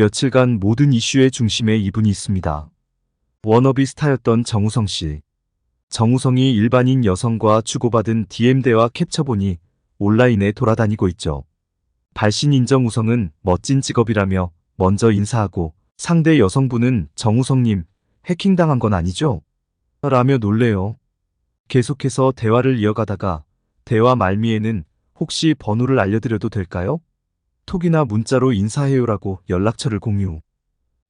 며칠간 모든 이슈의 중심에 이분이 있습니다. 워너비 스타였던 정우성 씨. 정우성이 일반인 여성과 주고받은 DM 대화 캡처본이 온라인에 돌아다니고 있죠. 발신 인정 우성은 멋진 직업이라며 먼저 인사하고 상대 여성분은 정우성님 해킹당한 건 아니죠? 라며 놀래요. 계속해서 대화를 이어가다가 대화 말미에는 혹시 번호를 알려드려도 될까요? 톡이나 문자로 인사해요라고 연락처를 공유.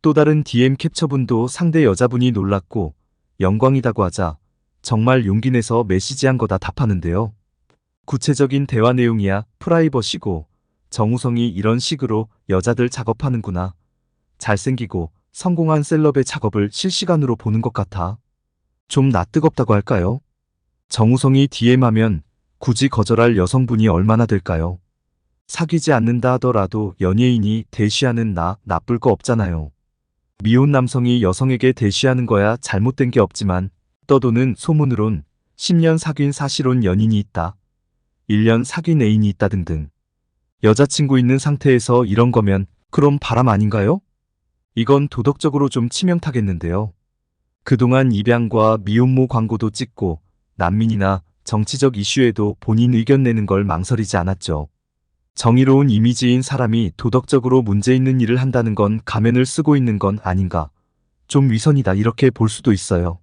또 다른 DM 캡처분도 상대 여자분이 놀랐고 영광이다고 하자 정말 용기 내서 메시지한 거다 답하는데요. 구체적인 대화 내용이야 프라이버시고 정우성이 이런 식으로 여자들 작업하는구나. 잘생기고 성공한 셀럽의 작업을 실시간으로 보는 것 같아. 좀 낯뜨겁다고 할까요? 정우성이 DM하면 굳이 거절할 여성분이 얼마나 될까요? 사귀지 않는다 하더라도 연예인이 대시하는 나 나쁠 거 없잖아요. 미혼 남성이 여성에게 대시하는 거야 잘못된 게 없지만 떠도는 소문으론 10년 사귄 사실혼 연인이 있다. 1년 사귄 애인이 있다 등등. 여자친구 있는 상태에서 이런 거면 그럼 바람 아닌가요? 이건 도덕적으로 좀 치명타겠는데요. 그동안 입양과 미혼모 광고도 찍고 난민이나 정치적 이슈에도 본인 의견 내는 걸 망설이지 않았죠. 정의로운 이미지인 사람이 도덕적으로 문제 있는 일을 한다는 건 가면을 쓰고 있는 건 아닌가. 좀 위선이다 이렇게 볼 수도 있어요.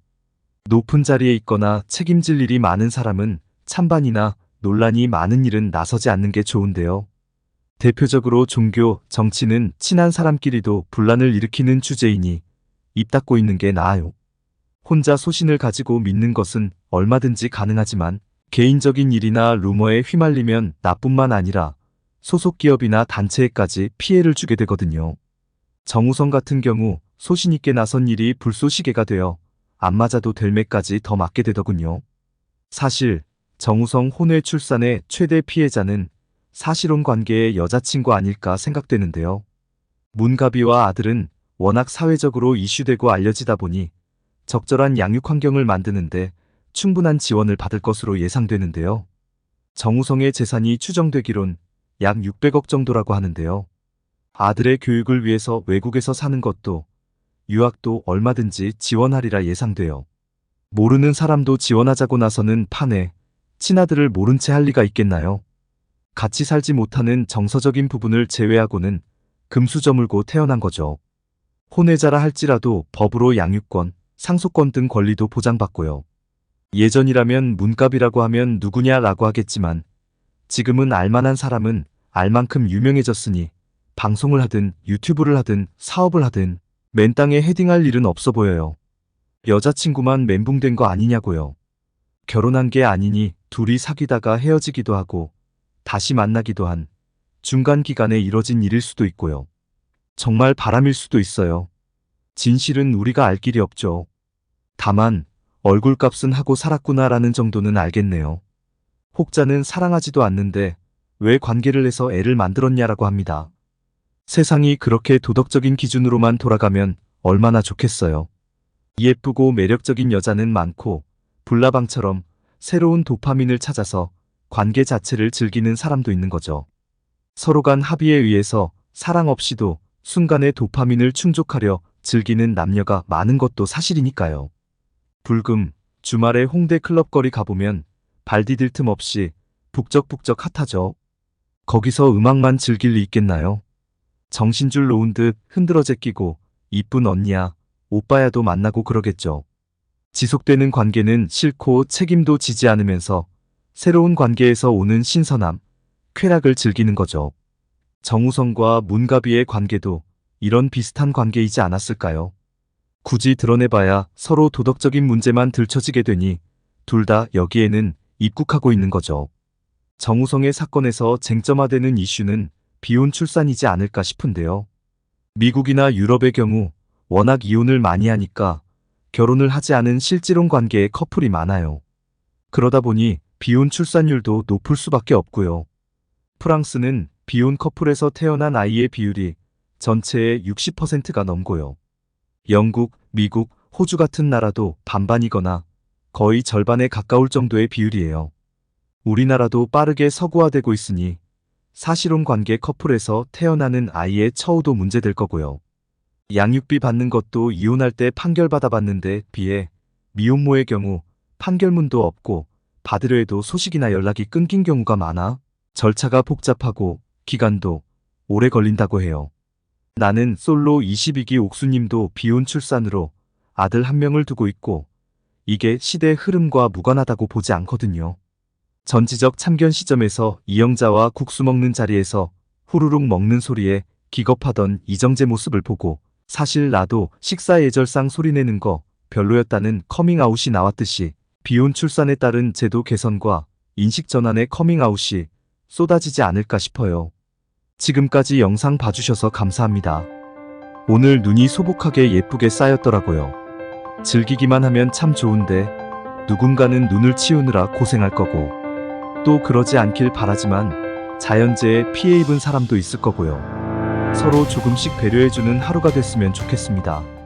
높은 자리에 있거나 책임질 일이 많은 사람은 찬반이나 논란이 많은 일은 나서지 않는 게 좋은데요. 대표적으로 종교, 정치는 친한 사람끼리도 분란을 일으키는 주제이니 입 닫고 있는 게 나아요. 혼자 소신을 가지고 믿는 것은 얼마든지 가능하지만 개인적인 일이나 루머에 휘말리면 나뿐만 아니라 소속 기업이나 단체에까지 피해를 주게 되거든요. 정우성 같은 경우 소신 있게 나선 일이 불쏘시개가 되어 안 맞아도 될 매까지 더 맞게 되더군요. 사실 정우성 혼외 출산의 최대 피해자는 사실혼 관계의 여자친구 아닐까 생각되는데요. 문가비와 아들은 워낙 사회적으로 이슈되고 알려지다 보니 적절한 양육 환경을 만드는데 충분한 지원을 받을 것으로 예상되는데요. 정우성의 재산이 추정되기론 약 600억 정도라고 하는데요. 아들의 교육을 위해서 외국에서 사는 것도 유학도 얼마든지 지원하리라 예상돼요. 모르는 사람도 지원하자고 나서는 판에 친아들을 모른 채 할 리가 있겠나요? 같이 살지 못하는 정서적인 부분을 제외하고는 금수저물고 태어난 거죠. 혼외자라 할지라도 법으로 양육권, 상속권 등 권리도 보장받고요. 예전이라면 문갑이라고 하면 누구냐라고 하겠지만 지금은 알만한 사람은 알만큼 유명해졌으니 방송을 하든 유튜브를 하든 사업을 하든 맨 땅에 헤딩할 일은 없어 보여요. 여자친구만 멘붕된 거 아니냐고요. 결혼한 게 아니니 둘이 사귀다가 헤어지기도 하고 다시 만나기도 한 중간 기간에 이뤄진 일일 수도 있고요. 정말 바람일 수도 있어요. 진실은 우리가 알 길이 없죠. 다만 얼굴값은 하고 살았구나라는 정도는 알겠네요. 혹자는 사랑하지도 않는데 왜 관계를 해서 애를 만들었냐라고 합니다. 세상이 그렇게 도덕적인 기준으로만 돌아가면 얼마나 좋겠어요. 예쁘고 매력적인 여자는 많고 불나방처럼 새로운 도파민을 찾아서 관계 자체를 즐기는 사람도 있는 거죠. 서로 간 합의에 의해서 사랑 없이도 순간의 도파민을 충족하려 즐기는 남녀가 많은 것도 사실이니까요. 불금, 주말에 홍대 클럽 거리 가보면 발 디딜 틈 없이 북적북적 핫하죠. 거기서 음악만 즐길 리 있겠나요? 정신줄 놓은 듯 흔들어 제끼고 이쁜 언니야, 오빠야도 만나고 그러겠죠. 지속되는 관계는 싫고 책임도 지지 않으면서 새로운 관계에서 오는 신선함, 쾌락을 즐기는 거죠. 정우성과 문가비의 관계도 이런 비슷한 관계이지 않았을까요? 굳이 드러내봐야 서로 도덕적인 문제만 들춰지게 되니 둘 다 여기에는 입국하고 있는 거죠. 정우성의 사건에서 쟁점화되는 이슈는 비혼 출산이지 않을까 싶은데요. 미국이나 유럽의 경우 워낙 이혼을 많이 하니까 결혼을 하지 않은 실제론 관계의 커플이 많아요. 그러다 보니 비혼 출산율도 높을 수밖에 없고요. 프랑스는 비혼 커플에서 태어난 아이의 비율이 전체의 60%가 넘고요. 영국, 미국, 호주 같은 나라도 반반이거나 거의 절반에 가까울 정도의 비율이에요. 우리나라도 빠르게 서구화되고 있으니 사실혼 관계 커플에서 태어나는 아이의 처우도 문제될 거고요. 양육비 받는 것도 이혼할 때 판결받아 받는데 비해 미혼모의 경우 판결문도 없고 받으려 해도 소식이나 연락이 끊긴 경우가 많아 절차가 복잡하고 기간도 오래 걸린다고 해요. 나는 솔로 22기 옥수님도 비혼 출산으로 아들 한 명을 두고 있고 이게 시대 흐름과 무관하다고 보지 않거든요. 전지적 참견 시점에서 이영자와 국수 먹는 자리에서 후루룩 먹는 소리에 기겁하던 이정재 모습을 보고 사실 나도 식사 예절상 소리내는 거 별로였다는 커밍아웃이 나왔듯이 비혼 출산에 따른 제도 개선과 인식 전환의 커밍아웃이 쏟아지지 않을까 싶어요. 지금까지 영상 봐주셔서 감사합니다. 오늘 눈이 소복하게 예쁘게 쌓였더라고요. 즐기기만 하면 참 좋은데 누군가는 눈을 치우느라 고생할 거고 또 그러지 않길 바라지만 자연재해 피해 입은 사람도 있을 거고요. 서로 조금씩 배려해주는 하루가 됐으면 좋겠습니다.